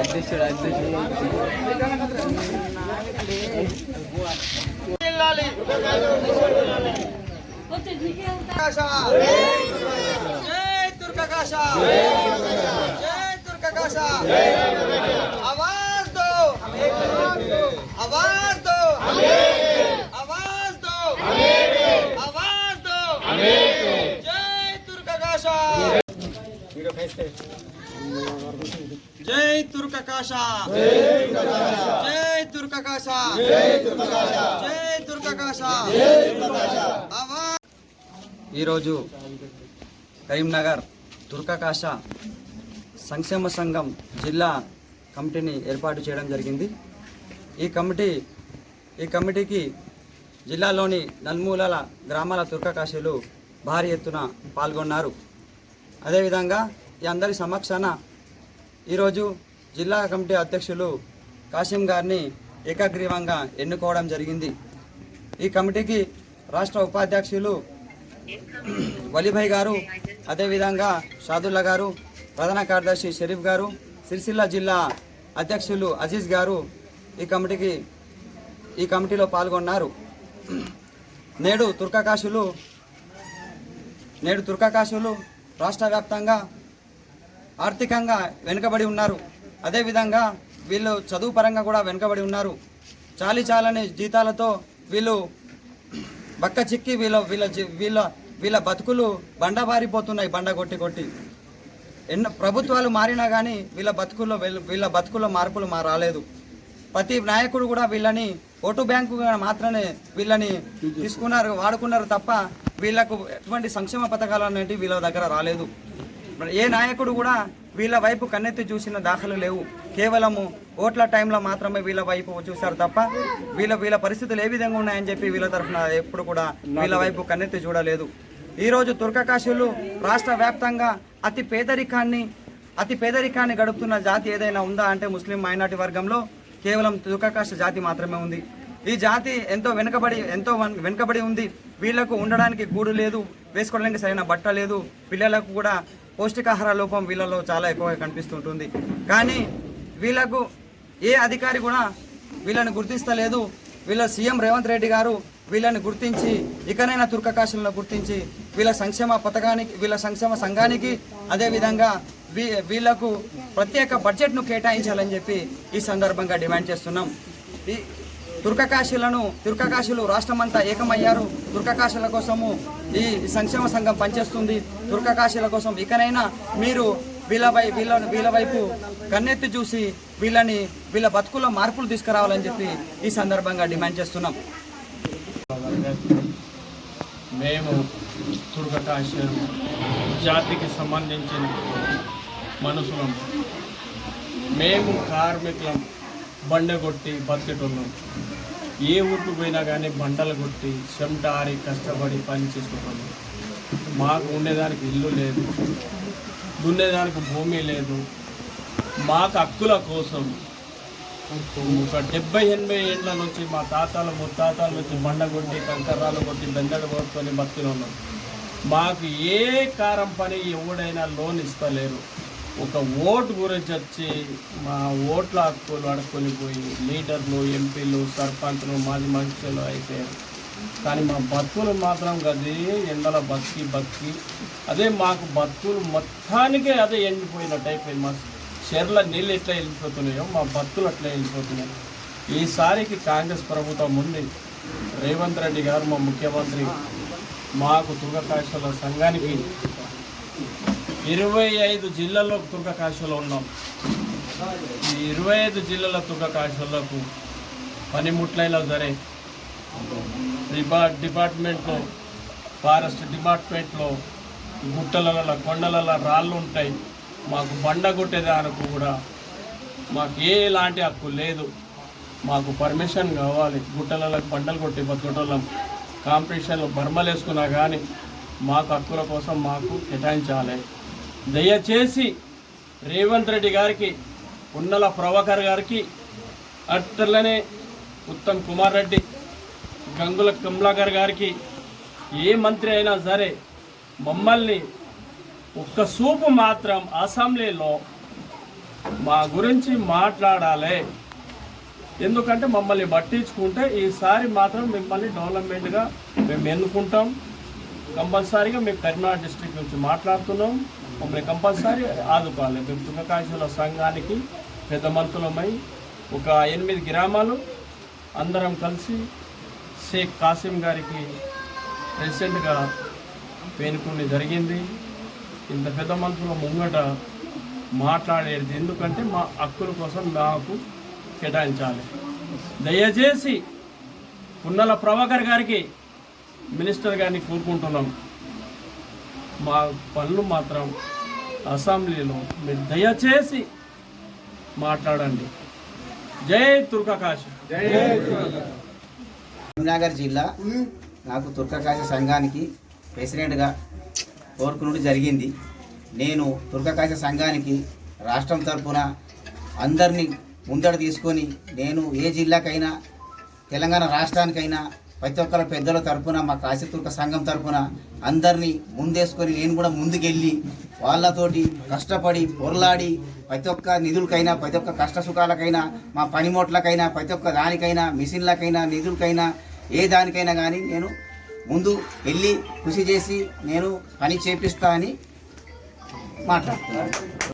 అధ్యక్షుడు అధ్యక్షుడు వెళ్ళాలి కాశ జై దుర్గాకాశ ప్రకాశ జై దుర్గకాశ. జై దుర్గకాశ. ఈరోజు కరీంనగర్ దుర్గకాశ సంక్షేమ సంఘం జిల్లా కమిటీని ఏర్పాటు చేయడం జరిగింది. ఈ కమిటీ ఈ కమిటీకి జిల్లాలోని నల్మూలల గ్రామాల తుర్కకాశీలు భారీ ఎత్తున పాల్గొన్నారు. అదేవిధంగా ఈ అందరి సమక్షాన ఈరోజు జిల్లా కమిటీ అధ్యక్షులు కాసిం గారిని ఏకగ్రీవంగా ఎన్నుకోవడం జరిగింది. ఈ కమిటీకి రాష్ట్ర ఉపాధ్యక్షులు వలిభాయ్ గారు అదేవిధంగా షాదుల్లా గారు ప్రధాన కార్యదర్శి షరీఫ్ గారు సిరిసిల్ల జిల్లా అధ్యక్షులు అజీజ్ గారు ఈ కమిటీకి ఈ కమిటీలో పాల్గొన్నారు. నేడు తుర్కాకాశులు నేడు తుర్కాకాశులు రాష్ట్ర వ్యాప్తంగా ఆర్థికంగా వెనుకబడి ఉన్నారు. అదేవిధంగా వీళ్ళు చదువు పరంగా కూడా వెనుకబడి ఉన్నారు. చాలి చాలని జీతాలతో వీళ్ళు బక్క చిక్కి వీళ్ళ వీళ్ళ వీళ్ళ వీళ్ళ బతుకులు బండబారిపోతున్నాయి బండ కొట్టి కొట్టి. ఎన్నో ప్రభుత్వాలు మారినా కానీ వీళ్ళ బతుకుల్లో వీళ్ళ- వీళ్ళ బతుకుల్లో మార్పులు మా రాలేదు. ప్రతి నాయకుడు కూడా వీళ్ళని ఓటు బ్యాంకుగా మాత్రమే వీళ్ళని తీసుకున్నారు వాడుకున్నారు తప్ప వీళ్ళకు ఎటువంటి సంక్షేమ పథకాలు అనేవి వీళ్ళ దగ్గర రాలేదు. ఏ నాయకుడు కూడా వీళ్ళ వైపు కన్నెత్తి చూసిన దాఖలు లేవు. కేవలము ఓట్ల టైంలో మాత్రమే వీళ్ళ వైపు చూశారు తప్ప వీళ్ళ వీళ్ళ పరిస్థితులు ఏ విధంగా ఉన్నాయని చెప్పి వీళ్ళ తరఫున ఎప్పుడు కూడా వీళ్ళ వైపు కన్నెత్తి చూడలేదు. ఈరోజు తుర్కకాశులు రాష్ట్ర వ్యాప్తంగా అతి పేదరికాన్ని అతి పేదరికాన్ని గడుపుతున్న జాతి ఏదైనా ఉందా అంటే ముస్లిం మైనార్టీ వర్గంలో కేవలం తుర్కకాశ జాతి మాత్రమే ఉంది. ఈ జాతి ఎంతో వెనుకబడి ఎంతో వన్- వెనుకబడి ఉంది. వీళ్ళకు ఉండడానికి గూడు లేదు వేసుకోవడానికి సరైన బట్ట లేదు. పిల్లలకు కూడా పౌష్టికాహార లోపం వీళ్ళలో చాలా ఎక్కువగా కనిపిస్తుంటుంది. కానీ వీళ్ళకు ఏ అధికారి కూడా వీళ్ళని గుర్తిస్తలేదు. వీళ్ళ సీఎం రేవంత్ రెడ్డి గారు వీళ్ళని గుర్తించి ఇకనైనా తుర్కకాశంలో గుర్తించి వీళ్ళ సంక్షేమ పథకానికి వీళ్ళ సంక్షేమ సంఘానికి అదేవిధంగా వీ వీళ్ళకు ప్రత్యేక బడ్జెట్ను కేటాయించాలని చెప్పి ఈ సందర్భంగా డిమాండ్ చేస్తున్నాం. ఈ తుర్కకాశీలను తుర్కకాశీలు రాష్ట్రమంతా ఏకమయ్యారు. తుర్కకాశీల కోసము ఈ సంక్షేమ సంఘం పనిచేస్తుంది. తుర్కకాశీల కోసం ఇకనైనా మీరు వీళ్ళపై వీళ్ళ వీళ్ళ వైపు కన్నెత్తి చూసి వీళ్ళని వీళ్ళ బతుకుల్లో మార్పులు తీసుకురావాలని చెప్పి ఈ సందర్భంగా డిమాండ్ చేస్తున్నాం. మేము తుర్గకాశం జాతికి సంబంధించిన మనుషులం మేము కార్మికులం బండ కొట్టి ఏ ఊరికి పోయినా కానీ బండలు కొట్టి చెమట ఆరి కష్టపడి పని చేసుకుంటాము మాకు ఉండేదానికి ఇల్లు లేదు. దున్నేదానికి భూమి లేదు. మాకు హక్కుల కోసం ఒక డెబ్బై ఎనభై ఏళ్ళ నుంచి మా తాతలు ముత్తాతల నుంచి బండ కొట్టి కంకర్రాలు కొట్టి బెందడు కొట్టుకొని బతికి ఉన్నాం మాకు ఏ కారం పని ఎవడైనా లోన్ ఇస్తలేరు. ఒక ఓటు గురించి వచ్చి మా ఓట్ల హక్కులు అడుక్కొని పోయి లీడర్లు ఎంపీలు సర్పంచ్లు మాజీ మంత్రులు అయితే కానీ మా బతుకులు మాత్రం అదే ఎండల బతికి బతికి అదే మాకు బతుకులు మొత్తానికే అదే ఎండిపోయినట్టు అయిపోయింది. మా చెర్ల నీళ్ళు ఎట్లా వెళ్ళిపోతున్నాయో మా బతుకులు అట్లా వెళ్ళిపోతున్నాయి. ఈసారికి కాంగ్రెస్ ప్రభుత్వం ఉంది. రేవంత్ రెడ్డి గారు మా ముఖ్యమంత్రి. మాకు తుర్గకాశల సంఘానికి ఇరవై ఐదు జిల్లాల్లో తుర్గకాశలో ఉన్నాం. ఈ ఇరవై ఐదు జిల్లాల తుర్గకాశలకు పనిముట్లైనా సరే డిపా డిపార్ట్మెంట్లో ఫారెస్ట్ డిపార్ట్మెంట్లో గుట్టలలో కొండలలో రాళ్ళు ఉంటాయి. మాకు బండ కొట్టేదానికి కూడా మాకు ఎలాంటి హక్కు లేదు. మాకు పర్మిషన్ కావాలి. గుట్టలలో బండలు కొట్టి బతుకటోళ్ళం. కాంపిటీషన్లో బర్మలు వేసుకున్నా కానీ మాకు హక్కుల కోసం మాకు కేటాయించాలి. దయచేసి రేవంత్ రెడ్డి గారికి ఉన్నల ప్రభాకర్ గారికి అట్లనే ఉత్తమ్ కుమార్ రెడ్డి గంగుల కమలాకర్ గారికి ఏ మంత్రి అయినా సరే మమ్మల్ని ఒక్క సూపు మాత్రం అసెంబ్లీలో మా గురించి మాట్లాడాలి. ఎందుకంటే మమ్మల్ని పట్టించుకుంటే ఈసారి మాత్రం మిమ్మల్ని డెవలప్మెంట్గా మేము ఎన్నుకుంటాం. కంపల్సరీగా మేము కరీంనగర్ డిస్ట్రిక్ట్ నుంచి మాట్లాడుతున్నాం. మమ్మల్ని కంపల్సరీ ఆదుకోవాలి మేము తుంగకాశుల సంఘానికి పెద్ద మంత్రులమై ఒక ఎనిమిది గ్రామాలు అందరం కలిసి షేక్ కాసిం గారికి ప్రెసిడెంట్గా పేనుకుని జరిగింది ఇంత పెద్ద మంత్రుల ముంగట మాట్లాడేది ఎందుకంటే మా హక్కుల కోసం నాకు కేటాయించాలి దయచేసి పున్నల ప్రభాకర్ గారికి మినిస్టర్ గారిని కోరుకుంటున్నాం మా పనులు మాత్రం అసెంబ్లీలో మీరు దయచేసి మాట్లాడండి. జై తుర్కాకాశ్. కరీంనగర్ జిల్లా నాకు తుర్కకాశ సంఘానికి ప్రెసిడెంట్గా కోరుకునుడు జరిగింది. నేను తుర్కకాశ సంఘానికి రాష్ట్రం తరపున అందరినీ ముందడు తీసుకొని నేను ఏ జిల్లాకైనా తెలంగాణ రాష్ట్రానికైనా ప్రతి ఒక్కరి పెద్దల తరపున మా కాశీతుర్క సంఘం తరపున అందరినీ ముందేసుకొని నేను కూడా ముందుకెళ్ళి వాళ్ళతోటి కష్టపడి పొరలాడి ప్రతి ఒక్క నిధులకైనా ప్రతి ఒక్క కష్ట సుఖాలకైనా మా పనిముట్లకైనా ప్రతి ఒక్క దానికైనా మిషన్లకైనా నిధులకైనా ఏ దానికైనా కానీ నేను ముందు వెళ్ళి కృషి చేసి నేను పని చేపిస్తా అని మాట్లాడుతున్నాను.